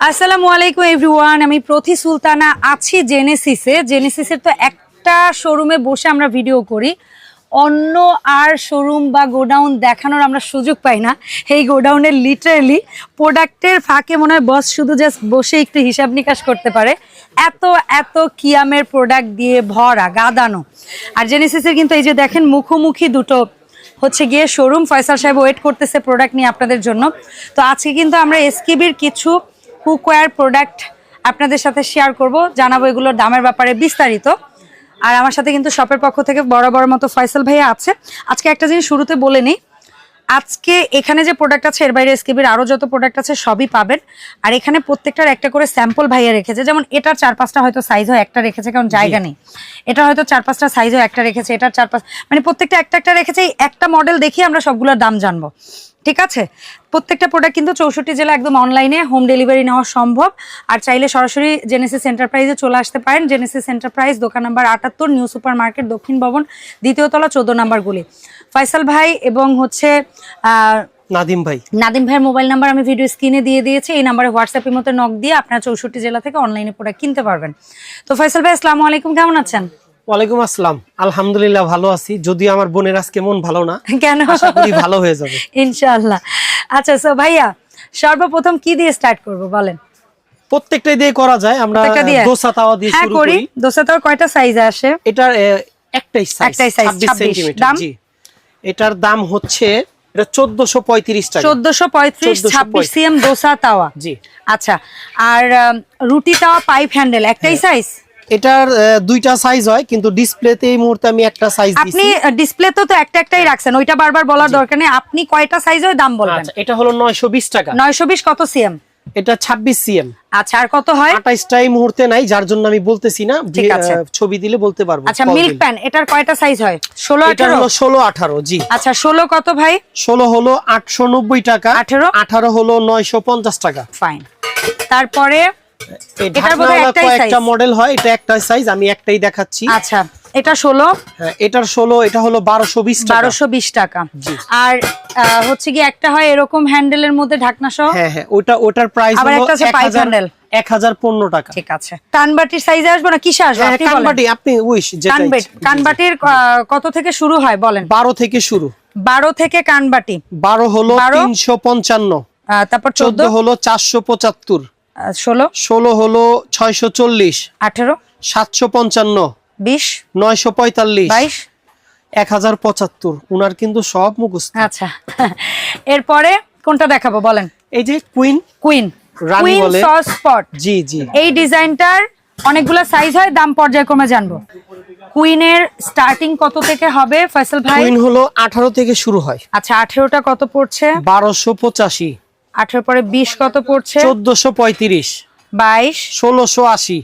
আসসালামু আলাইকুম এভরিওয়ান, আমি প্রতি সুলতানা আছি জেনেসিসে জেনেসিসের তো একটা শোরুমে বসে আমরা ভিডিও করি। অন্য আর শোরুম বা গোডাউন দেখানোর আমরা সুযোগ পাই না। এই গোডাউনের লিটারেলি প্রোডাক্টের ফাঁকে মনে হয় বস শুধু জাস্ট বসে একটু হিসাব নিকাশ করতে পারে। এত এত কিয়ামের প্রোডাক্ট দিয়ে ভরা, গাদানো। আর জেনেসিসের কিন্তু এই যে দেখেন মুখোমুখি দুটো হচ্ছে গিয়ে শোরুম ফয়সাল সাহেব ওয়েট করতেছে প্রোডাক্ট নিয়ে আপনাদের জন্য। তো আজকে কিন্তু আমরা এসকিবির কিছু কুকওয়্যার প্রোডাক্ট আপনাদের সাথে শেয়ার করব জানাব এগুলোর দামের ব্যাপারে বিস্তারিত। আর আমার সাথে কিন্তু শপের পক্ষ থেকে বড় বড় মতো ফয়সাল ভাইয়া আছে। আজকে একটা জিনিস শুরুতে বলে নিই আজকে এখানে যে প্রোডাক্ট আছে এর বাইরে এসকেবির আরও যত প্রোডাক্ট আছে সবই পাবেন। আর এখানে প্রত্যেকটার একটা করে স্যাম্পল ভাইয়া রেখেছে। যেমন এটার চার পাঁচটা হয়তো সাইজ হয় একটা রেখেছে কারণ জায়গা নেই। এটা হয়তো চার পাঁচটা সাইজ হয় একটা রেখেছে এটার চার পাঁচ মানে প্রত্যেকটা একটা একটা রেখেছে এই একটা মডেল দেখিয়ে আমরা সবগুলোর দাম জানব। ঠিক আছে? প্রত্যেকটা প্রোডাক্ট কিন্তু চৌষট্টি জেলা একদম অনলাইনে হোম ডেলিভারি নেওয়া সম্ভব। আর চাইলে সরাসরি জেনেসিস এন্টারপ্রাইজে চলে আসতে পারেন। জেনেসিস এন্টারপ্রাইজ দোকান নাম্বার আটাত্তর নিউ সুপার মার্কেট দক্ষিণ ভবন দ্বিতীয়তলা চোদ্দ নাম্বার গুলি। ফয়সাল ভাই এবং হচ্ছে নাদিম ভাই। নাদিম ভাইয়ের মোবাইল নাম্বার আমি ভিডিও স্ক্রিনে দিয়ে দিয়েছি। এই নাম্বারে হোয়াটসঅ্যাপের মতো নক দিয়ে আপনার চৌষট্টি জেলা থেকে অনলাইনে প্রোডাক্ট কিনতে পারবেন। তো ফয়সাল ভাই আসসালামু আলাইকুম। কেমন আছেন? ওয়ালাইকুম আসসালাম। আলহামদুলিল্লাহ ভালো আছি। যদি আমার বোনের আজকে মন ভালো না কেন? আশা করি ভালো হয়ে যাবে। ইনশাআল্লাহ। আচ্ছা সো ভাইয়া সর্বপ্রথম কি দিয়ে স্টার্ট করব বলেন? প্রত্যেকটাই দিয়ে করা যায়। আমরা দোসা তাওয়া দিয়ে হ্যাঁ শুরু করি। দোসা তোর কয়টা সাইজ আসে? এটার একটাই সাইজ একটাই size, 26 26 সেন্টিমিটার দাম? জি। এটার দাম হচ্ছে এটা 1435 টাকা। চোদ্দশো পঁয়ত্রিশ 1435 ছাব্বিশ সিএম দোসা তাওয়া জি। আচ্ছা আর রুটি তাওয়া পাইপ হ্যান্ডেল একটাই হ্যাঁ। সাইজ এটার দুইটা সাইজ হয় কিন্তু ডিসপ্লেতে এই মুহূর্তে আমি একটা সাইজ আপনি দিছি। ডিসপ্লে তো তো একটা একটাই রাখছেন ওইটা বারবার বলার দরকার নেই। আপনি কয়টা সাইজ হয় দাম বলবেন? আচ্ছা এটা হলো 920 টাকা। নয়শো বিশ কত সিএম এটা 26 সিএম আচ্ছা আর কত হয়? 28টা এই মুহূর্তে নাই যার জন্য আমি বলতেছি না ঠিক আছে। ছবি দিলে বলতে পারব আচ্ছা মিল্ক। প্যান এটার কয়টা সাইজ হয়? ষোলো এটা আঠারো? হলো ষোলো আঠারো জি। আচ্ছা ষোলো কত ভাই? ষোলো হলো আটশো নব্বই টাকা 18? আঠারো হলো নয়শো পঞ্চাশ টাকা। ফাইন তারপরে এটার বোধহয় একটাই কয়েকটা size। মডেল হয় এটা একটা সাইজ আমি একটাই দেখাচ্ছি। আচ্ছা এটা ষোলো। হ্যাঁ, এটার ষোলো এটা হলো বারোশো বিশ টাকা। বারোশো বিশ টাকা। আর হচ্ছে কি একটা হয় এরকম হ্যান্ডেলের মধ্যে ঢাকনা সহ। হ্যাঁ হ্যাঁ ওটা ওটার প্রাইস আবার হলো একটা আছে এক pipe হাজার handle। এক হাজার পনেরো টাকা। ঠিক আছে। কানবাটির সাইজে আসব না? কিসে আসব? হ্যাঁ আপনি বলেন। কানবাটি আপনি উইশ যেটা কানবাটি কানবাটির কত থেকে শুরু হয় বলেন? বারো থেকে শুরু। বারো থেকে কানবাটি। বারো হলো 12? তিনশো পঞ্চান্ন। তারপর চোদ্দ চোদ্দ। হলো চারশো পঁচাত্তর। ষোলো? ষোলো হলো ছয়শো চল্লিশ আঠেরো? সাতশো পঞ্চান্ন বিশ? নয়শো পঁয়তাল্লিশ বাইশ? এক হাজার পঁচাত্তর। উনার কিন্তু সব মুখস্থ। আচ্ছা। এরপরে কোনটা দেখাবো বলেন? এই যে কুইন কুইন। কুইন সস জি জি। এই ডিজাইনটার অনেকগুলো সাইজ হয় দাম পর্যায়ক্রমে জানব। কুইনের স্টার্টিং কত থেকে হবে ফয়সাল ভাই? কুইন হলো আঠারো থেকে শুরু হয়। আচ্ছা আঠেরোটা কত পড়ছে? বারোশো পঁচাশি। আঠেরো পরে বিশ কত পড়ছে? চোদ্দশো পঁয়ত্রিশ বাইশ। ষোলোশো আশি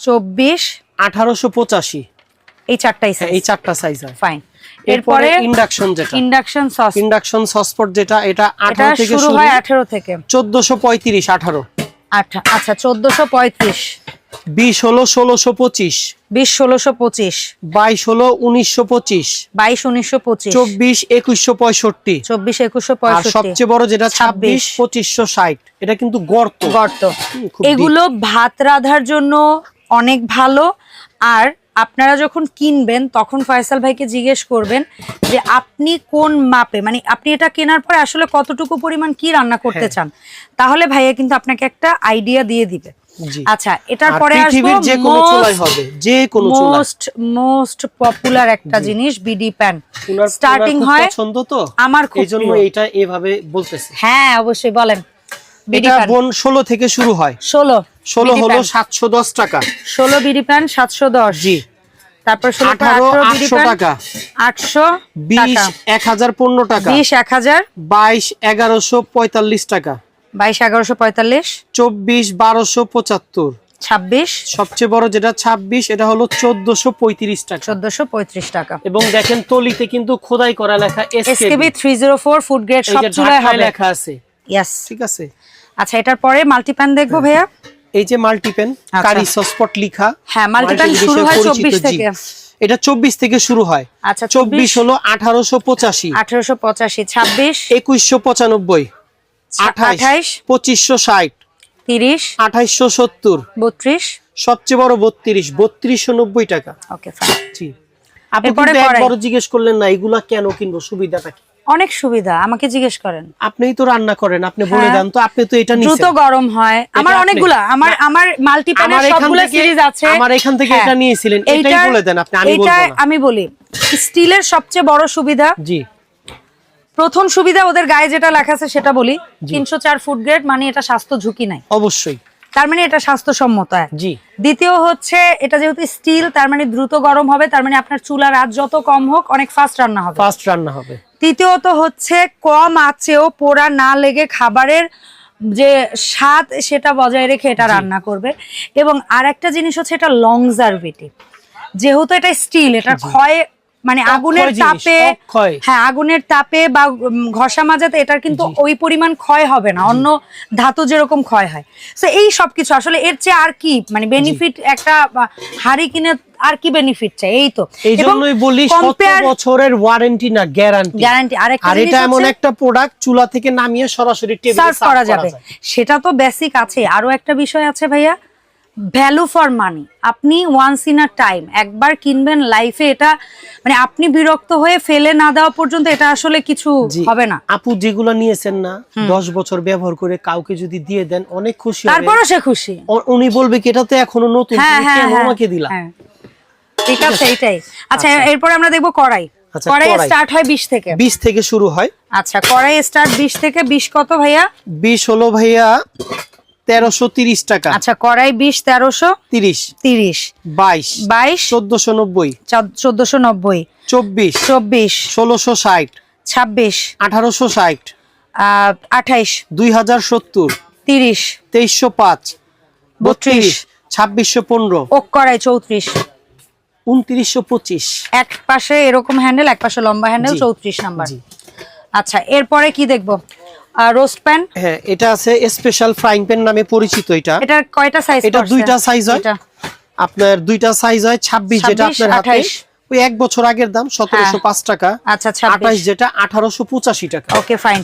চব্বিশ। আঠারোশো পঁচাশি। এই চারটাই সাইজ এই চারটা সাইজ হয়। ফাইন এরপরে ইন্ডাকশন যেটা। ইন্ডাকশন সস ইন্ডাকশন সসপট যেটা এটা আঠারো থেকে শুরু হয় আঠারো থেকে। চোদ্দশো পঁয়ত্রিশ আঠারো। আচ্ছা আচ্ছা চোদ্দশো পঁয়ত্রিশ। বিশ হলো ষোলোশো পঁচিশ। বিশ ষোলোশো পঁচিশ। বাইশ হলো উনিশশো পঁচিশ। বাইশ উনিশশো পঁচিশ। চব্বিশ একুশশো পঁয়ষট্টি। চব্বিশ একুশশো পঁয়ষট্টি। সবচেয়ে বড় যেটা ছাব্বিশ। পঁচিশশো ষাট। এটা কিন্তু গর্ত। গর্ত। এগুলো ভাত রাধার জন্য অনেক ভালো। আর আপনারা যখন কিনবেন তখন ফয়সাল ভাইকে জিজ্ঞেস করবেন যে আপনি কোন মাপে মানে আপনি এটা কেনার পরে আসলে কতটুকু পরিমাণ কি রান্না করতে হ্যাঁ। চান তাহলে ভাইয়া কিন্তু আপনাকে একটা আইডিয়া দিয়ে দিবে। আচ্ছা এটার পরে আসব যে কোনো চুলাই হবে যে কোনো চুলাই মোস্ট মোস্ট পপুলার একটা জিনিস বিডি প্যান স্টার্টিং হয় পছন্দ তো আমার খুব এটা এভাবে বলতেছে। হ্যাঁ অবশ্যই বলেন। বিডি প্যান বোন ষোলো থেকে শুরু হয়। ষোলো। ষোলো হলো। সাতশো দশ টাকা। ষোলো বিডি প্যান সাতশো দশ। জি। তারপর আঠারো আটশো টাকা। আটশো বিশ টাকা। এক হাজার পনেরো টাকা। বিশ এক হাজার। বাইশ এগারোশো পঁয়তাল্লিশ টাকা। বাইশ এগারোশো পঁয়তাল্লিশ। চব্বিশ বারোশো পঁচাত্তর। ছাব্বিশ। সবচেয়ে বড় যেটা ছাব্বিশ এটা হলো চোদ্দশো পঁয়ত্রিশ টাকা। চোদ্দশো পঁয়ত্রিশ টাকা। এবং দেখেন তলিতে কিন্তু খোদাই করা লেখা SKB three zero four food grade সব চুলায় লেখা আছে। ইয়াস ঠিক আছে? আচ্ছা এটার পরে মাল্টিপ্যান দেখব ভাইয়া? এই যে মাল্টিপেন আচ্ছা। কারি সসপট লিখা। হ্যাঁ, Multi শুরু হয় 24 থেকে। এটা চব্বিশ থেকে শুরু হয়। আচ্ছা চব্বিশ হলো আঠারোশো পঁচাশি। আঠারোশো পঁচাশি ছাব্বিশ। একুশশো পঁচানব্বই। আঠাইশ। আঠাইশ। পঁচিশশো ষাট। তিরিশ। আঠাইশশো সত্তর। বত্রিশ। সবচেয়ে বড় বত্রিশ। বত্রিশশো নব্বই টাকা। ওকে ফাইন জি। আপনি। একবারও জিজ্ঞেস করলেন না এগুলা কেন কিনবো? সুবিধাটা কি? অনেক সুবিধা আমাকে জিজ্ঞেস করেন। আপনিই তো রান্না করেন আপনি বলে হ্যাঁ। দেন তো আপনি তো এটা দ্রুত গরম হয়। আমার অনেকগুলা আমার আমার মাল্টি প্যানের আমার এখান সবগুলো সিরিজ আছে। আমার এখান থেকে হ্যাঁ। এটা নিয়েছিলেন, এটাই বলে দেন আপনি, আমি বলব না। আমি বলি স্টিলের সবচেয়ে বড় সুবিধা জি। প্রথম সুবিধা ওদের গায়ে যেটা লেখা আছে সেটা বলি তিনশো চার ফুড গ্রেড মানে এটা স্বাস্থ্য ঝুঁকি নাই। অবশ্যই। তার মানে এটা স্বাস্থ্যসম্মত। জি। দ্বিতীয় হচ্ছে এটা যেহেতু স্টিল তার মানে দ্রুত গরম হবে তার মানে আপনার চুলার আঁচ যত কম হোক অনেক ফাস্ট রান্না হবে। ফার্স্ট রান্না হবে। তৃতীয়ত হচ্ছে কম আঁচেও পোড়া না লেগে খাবারের যে স্বাদ সেটা বজায় রেখে এটা রান্না করবে। এবং আর একটা জিনিস হচ্ছে এটা লংজারভেটিভ যেহেতু এটা স্টিল এটা ক্ষয় মানে আগুনের তাপে হ্যাঁ আগুনের তাপে বা ঘষা মাজাতে এটার কিন্তু ওই পরিমাণ ক্ষয় হবে না অন্য ধাতু যেরকম ক্ষয় হয়। তো এই সবকিছু আসলে এর চেয়ে আর কি মানে বেনিফিট একটা হাড়ি কিনে আর কি বেনিফিট চাই? এই তো। এই জন্যই বলি বছরের ওয়ারেন্টি না গ্যারান্টি গ্যারান্টি আর এটা এমন একটা প্রোডাক্ট চুলা থেকে নামিয়ে সরাসরি টেবিলে সার্ভ করা যাবে। সেটা তো বেসিক আছে। আরও একটা বিষয় আছে ভাইয়া। ভ্যালু ফর মানি আপনি ওয়ান্স ইন আ টাইম একবার কিনবেন লাইফে এটা মানে আপনি বিরক্ত হয়ে ফেলে না দেওয়া পর্যন্ত এটা আসলে কিছু হবে না। আপু যেগুলো নিয়েছেন না দশ বছর ব্যবহার করে কাউকে যদি দিয়ে দেন অনেক খুশি তারপরও সে খুশি। উনি বলবে কি এটা তো এখনও নতুন হ্যাঁ হ্যাঁ কেন হ্যাঁ। আমাকে দিলা। ঠিক আছে। এইটাই আচ্ছা এরপর আমরা দেখব কড়াই। আচ্ছা, কড়াই কড়াই। স্টার্ট হয় বিশ থেকে। বিশ থেকে শুরু হয়। আচ্ছা কড়াই স্টার্ট বিশ থেকে বিশ কত ভাইয়া? বিশ হলো ভাইয়া তেরোশো তিরিশ টাকা। আচ্ছা কড়াই বিশ তেরোশো তিরিশ। তিরিশ। বাইশ। বাইশ। চোদ্দশো নব্বই। চোদ্দশো নব্বই। চব্বিশ। চব্বিশ। ষোলোশো ষাট। ছাব্বিশ। আঠারোশো ষাট। আহ, আঠাইশ। দুই হাজার সত্তর। তিরিশ। তেইশশো পাঁচ। বত্রিশ। বত্রিশ। ছাব্বিশশো পনেরো। ওক করাই চৌত্রিশ। উনত্রিশশো পঁচিশ। এক পাশে এরকম হ্যান্ডেল এক পাশে লম্বা হ্যান্ডেল চৌত্রিশ নাম্বার আচ্ছা এরপরে কি দেখব? রোস্ট প্যান হ্যাঁ এটা আছে স্পেশাল ফ্রাইং প্যান নামে পরিচিত এটা। এটার কয়টা সাইজ এটা দুইটা সাইজ হয়। আপনার দুইটা সাইজ হয় ছাব্বিশ যেটা 26, আপনার হাতে। 28 ওই এক বছর আগের দাম সতেরোশো পাঁচ টাকা। আচ্ছা আঠাশ যেটা আঠারোশো পঁচাশি টাকা। Okay fine.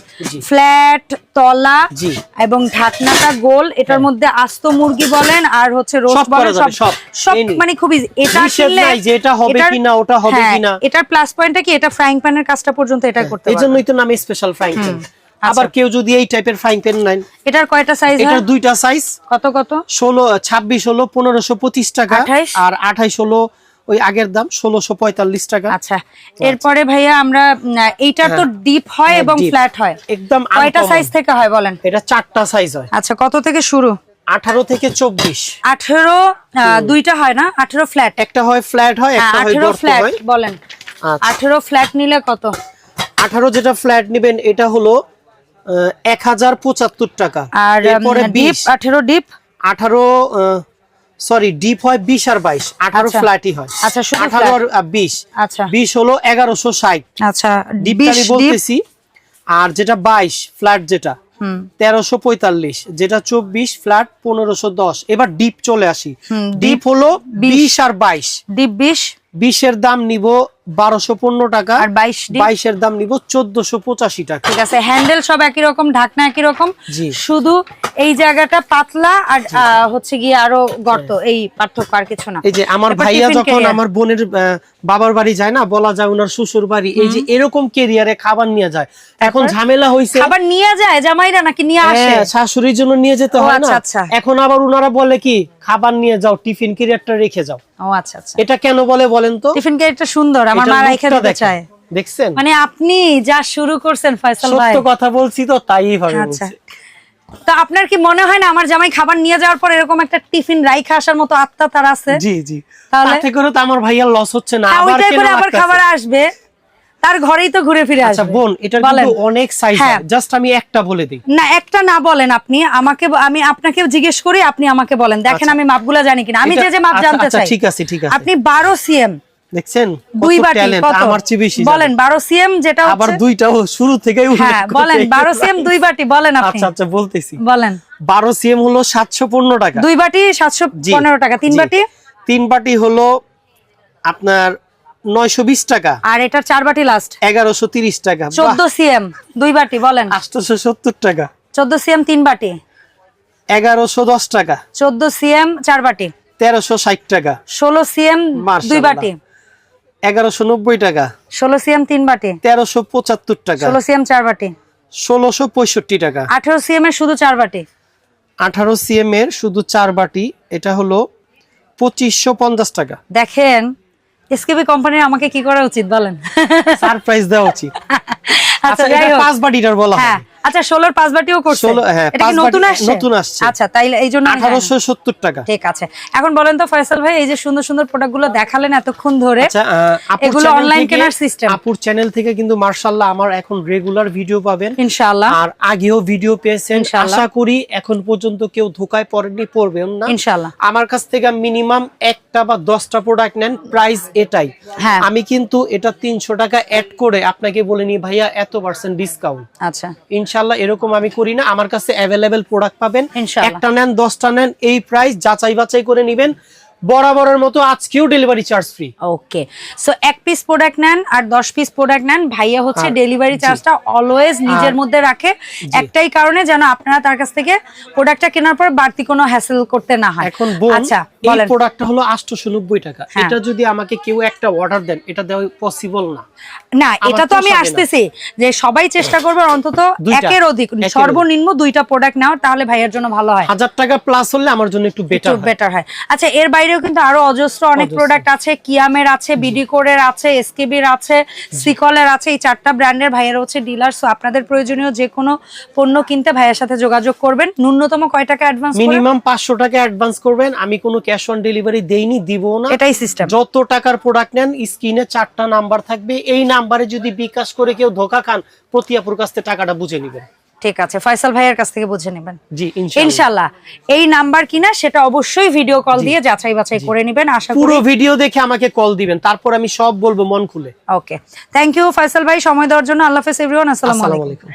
ফ্ল্যাট তলা জি। এবং ঢাকনাটা গোল এটার মধ্যে আস্ত মুরগি বলেন আর হচ্ছে রোস্ট বলেন সব সব। মানে খুবই এটা কিনলে এটা হবে কিনা, ওটা হবে হ্যাঁ, কিনা। এটার প্লাস পয়েন্টটা কি? এটা ফ্রাইং প্যানের কাজটা পর্যন্ত এটা করতে পারবে। জন্যই তো নামে স্পেশাল ফ্রাইং প্যান। আবার কেউ যদি এই টাইপের ফ্রাইং প্যান নেন। এটার কয়টা সাইজ এটার দুইটা সাইজ কত কত? ষোলো ছাব্বিশ হলো পনেরোশো পঁচিশ টাকা। আর আঠাইশ হলো ওই আগের দাম ষোলোশো পঁয়তাল্লিশ টাকা। আচ্ছা এরপরে ভাইয়া আমরা উম, এইটার তো ডিপ হয় হ্যাঁ, এবং ফ্ল্যাট হয়। একদম কয়টা সাইজ থেকে হয় বলেন? এটা চারটা সাইজ হয়। আচ্ছা কত থেকে শুরু? আঠারো থেকে চব্বিশ। আঠেরো দুইটা হয় না? আঠেরো ফ্ল্যাট একটা হয় ফ্ল্যাট হয় হ্যাঁ হয় আঠেরো ফ্ল্যাট বলেন। আচ্ছা। আঠেরো ফ্ল্যাট নিলে কত? আঠারো যেটা ফ্ল্যাট নেবেন এটা হলো এক হাজার পঁচাত্তর টাকা। আর ডিপ আঠেরো ডিপ আঠারো সরি ডিপ হয় বিশ আর বাইশ। আঠারো আচ্ছা। ফ্ল্যাটই হয়। আচ্ছা, আঠারো আর বিশ। আচ্ছা। বিশ হলো এগারোশো ষাট। আচ্ছা ডিপ আমি বলতেছি আর যেটা বাইশ ফ্ল্যাট যেটা হুম। তেরোশো পঁয়তাল্লিশ যেটা চব্বিশ ফ্ল্যাট পনেরোশো দশ। এবার ডিপ চলে আসি। ডিপ হলো বিশ। আর বাইশ। ডিপ বিশ। বিশের দাম নিব বারোশো পনেরো টাকা। আর বাইশ বাইশের দাম নিব চোদ্দশো পঁচাশি টাকা। ঠিক আছে হ্যান্ডেল সব একই রকম ঢাকনা একই রকম। শুধু এই জায়গাটা পাতলা আর হচ্ছে গিয়ে আরও গর্ত এই পার্থক্য আর কিছু না। এই যে আমার ভাইয়া যখন আমার বোনের বাবার বাড়ি যায় না বলা যায় ওনার শ্বশুর বাড়ি এই যে এরকম কেরিয়ারে খাবার নিয়ে যায়। এখন ঝামেলা হয়েছে খাবার নিয়ে যায় জামাইরা নাকি নিয়ে আসে? হ্যাঁ, শাশুড়ির জন্য নিয়ে যেতে হয় না। আচ্ছা, আচ্ছা। এখন আবার ওনারা বলে কি খাবার নিয়ে যাও টিফিন কেরিয়ারটা রেখে যাও। ও আচ্ছা আচ্ছা। এটা কেন বলে বলেন তো? টিফিন ক্যারিয়ারটা সুন্দর আমার মা lookটা দিতে চায়। দেখছেন? মানে আপনি যা শুরু করছেন ফয়সাল ভাই। সত্য কথা বলছি তো তাই ভাবে আচ্ছা। বলছি। তো আপনার কি মনে হয় না আমার জামাই খাবার নিয়ে যাওয়ার পর এরকম একটা টিফিন রাইখা আসার মতো আত্মা তার আছে? জি জি। তাহলে? তাতে করে তো আমার ভাইয়ার লস হচ্ছে না হ্যাঁ, আবার কেন আবার খাবার আসবে। তার ঘরেই তো ঘুরে ফিরে আচ্ছা বোন এটার বলেন। কিন্তু অনেক সাইজ হ্যাঁ। জাস্ট আমি একটা বলে দিই। না একটা না বলেন আপনি। আমাকে আমি আপনাকে জিজ্ঞেস করি আপনি আমাকে বলেন। দেখেন আচ্ছা। আমি মাপগুলা জানি কিনা। আমি যে যে মাপ আচ্ছা, জানতে আচ্ছা, চাই। ঠিক আছে, ঠিক আছে। আপনি বারো সিএম। দেখছেন? দুই বাটি কত? আমার চেয়ে বেশি বলেন জানে। বারো সিএম যেটা আবার দুইটাও শুরু থেকেই হ্যাঁ বলেন একটু বারো সিএম দুই বাটি বলেন আপনি। আচ্ছা আচ্ছা বলতেছি। বলেন। বারো সিএম হলো সাতশো পনেরো টাকা। দুই বাটি সাতশো জি, পনেরো টাকা। তিন বাটি? তিন বাটি হলো আপনার নয়শো বিশ টাকা। আর এটার চার বাটি লাস্ট এগারোশো তিরিশ টাকা। চোদ্দ সিএম দুই বাটি বলেন। আটশোশো সত্তর টাকা। চোদ্দ সিএম তিন বাটি। এগারোশো দশ টাকা। চোদ্দ সিএম চার বাটি। তেরোশো ষাট টাকা। ষোলো সিএম দুই বাটি। এগারোশো নব্বই টাকা। ষোলো সিএম তিন বাটি। তেরোশো পঁচাত্তর টাকা। ষোলো সিএম চার বাটি। ষোলোশো পঁয়ষট্টি টাকা। আঠারো সিএম এর শুধু চার বাটি। আঠারো সিএম এর শুধু চার বাটি। এটা হলো পঁচিশশো পঞ্চাশ টাকা। দেখেন এসকেবি কোম্পানির আমাকে কি করা উচিত বলেন? সারপ্রাইজ দেওয়া উচিত। আচ্ছা আচ্ছা এটা পাঁচ বাটিটার বলা হয়। হ্যাঁ। আচ্ছা ষোলোর পাঁচ বাটিও করছে। হ্যাঁ, এটা নতুন আসছে? নতুন আসছে। আচ্ছা তাই এই জন্য আমি আঠারোশো টাকা। ঠিক আছে। এখন বলেন তো ফয়সাল ভাই এই যে সুন্দর সুন্দর দেখালেন এতক্ষণ ধরে আচ্ছা এগুলো অনলাইন কেনার সিস্টেম আপুর চ্যানেল থেকে কিন্তু আমার এখন রেগুলার ভিডিও পাবেন। ইনশাআল্লাহ। আর আগেও ভিডিও পেয়েছেন। আশা করি এখন পর্যন্ত কেউ ধোকায় পড়েনি পড়বেন না। ইনশাআল্লাহ। আমার কাছ থেকে মিনিমাম একটা বা দশটা প্রোডাক্ট নেন প্রাইস এটাই। হ্যাঁ। আমি কিন্তু এটা তিনশো টাকা অ্যাড করে আপনাকে বলে নি ভাইয়া এত পার্সেন্ট ডিসকাউন্ট আচ্ছা। ইনশাল্লাহ এরকম আমি করি না। আমার কাছে অ্যাভেলেবেল প্রোডাক্ট পাবেন। একটা নেন দশটা নেন এই প্রাইস যাচাই বাছাই করে নিবেন। বরাবরের মতো আজকেও delivery charge free okay so এক পিস প্রোডাক্ট নেন আর দশ পিস প্রোডাক্ট নেন ভাইয়া হচ্ছে ডেলিভারি চার্জটা অলওয়েজ নিজের মধ্যে রাখে। একটাই কারণে যেন আপনারা তার কাছ থেকে প্রোডাক্টটা কেনার পর বাড়তি কোনো হ্যাসেল করতে না হয়। এখন আচ্ছা এই প্রোডাক্টটা হলো আটশোশো নব্বই টাকা। হ্যাঁ। এটা যদি আমাকে কেউ একটা অর্ডার দেন এটা দেওয়া পসিবল না। না এটা তো আমি আসতেছি যে সবাই চেষ্টা করবে অন্তত একের অধিক সর্বনিম্ন দুইটা প্রোডাক্ট নেওয়ার তাহলে ভাইয়ের জন্য ভালো হয়। হাজার টাকা প্লাস হলে আমার জন্য একটু বেটার বেটার হয়। আচ্ছা এর বাইরেও কিন্তু আরও অজস্র অনেক প্রোডাক্ট আছে কিয়ামের আছে বিডিকোরের আছে এসকেবির আছে সিকলের আছে এই চারটা ব্র্যান্ডের ভাইয়ের হচ্ছে ডিলার সো আপনাদের প্রয়োজনীয় যে কোনো পণ্য কিনতে ভাইয়ের সাথে যোগাযোগ করবেন। ন্যূনতম কয় টাকা অ্যাডভান্স মিনিমাম পাঁচশো টাকা অ্যাডভান্স করবেন। আমি কোনো ক্যাশ অন ডেলিভারি দেইনি দিব না। এটাই সিস্টেম যত টাকার প্রোডাক্ট নেন স্ক্রিনে চারটা নাম্বার থাকবে। এই নাম্বারে যদি বিকাশ করে কেউ ধোকা খান প্রতিয়াপুর কাছ থেকে টাকাটা বুঝে নিবেন। ঠিক আছে ফয়সাল ভাইয়ের কাছ থেকে বুঝে নেবেন। জি ইনশাআল্লাহ। ইনশাল্লাহ এই নাম্বার কিনা সেটা অবশ্যই ভিডিও কল দিয়ে যাচাই বাছাই করে নেবেন আশা পুরো ভিডিও দেখে আমাকে কল দিবেন তারপর আমি সব বলব মন খুলে। ওকে থ্যাংক ইউ ফয়সাল ভাই। সময় দেওয়ার জন্য আল্লাহ হাফেজ এভরিওয়ান আসসালামু আলাইকুম।